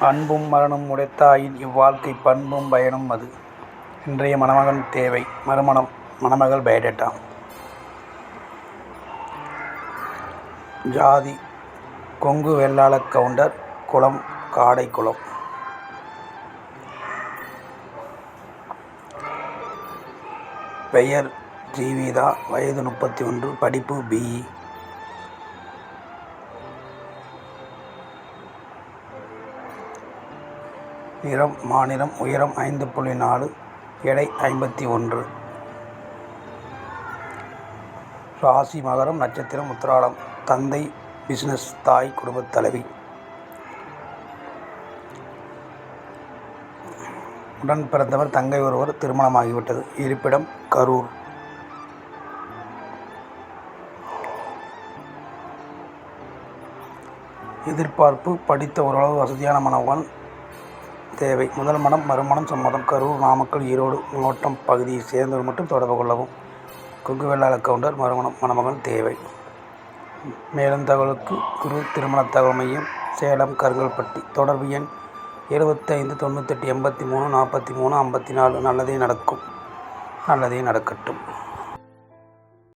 அன்பும் மரணம் உடைத்தாயின் இவ்வாழ்க்கை பண்பும் பயனும் அது. இன்றைய மணமகன் தேவை. மறுமணம். மணமகள் பயோடேட்டா ஜாதி. கொங்கு வெள்ளாள கவுண்டர். காடை குளம். பெயர் ஜீவிதா. வயது முப்பத்தி ஒன்று. படிப்பு பிஇ நிறம் மாநிலம் உயரம் ஐந்து புள்ளி நாலு எடை ஐம்பத்தி ஒன்று. ராசி மகரம் நட்சத்திரம் உத்திராடம் தந்தை பிஸ்னஸ் தாய் குடும்பத் தலைவி. உடன் பிறந்தவர் தங்கை ஒருவர் திருமணமாகிவிட்டது. இருப்பிடம் கரூர். எதிர்பார்ப்பு படித்த ஓரளவு வசதியான மனவான் தேவை. முதல் மனம் மறுமணம் சம்மதம். கரூர் நாமக்கல் ஈரோடு மாவட்டம் பகுதியைச் சேர்ந்தவர் மட்டும் தொடர்பு கொள்ளவும். குங்கு வெள்ளாள கவுண்டர் மறுமணம் மணமகன் தேவை. மேலும் தகவலுக்கு குரு திருமண தகவல் மையம் சேலம் கருங்கல்பட்டி. தொடர்பு எண் எழுபத்தைந்து தொண்ணூத்தெட்டு எண்பத்தி மூணு நாற்பத்தி மூணு ஐம்பத்தி நாலு. நல்லதே நடக்கும். நல்லதே நடக்கட்டும்.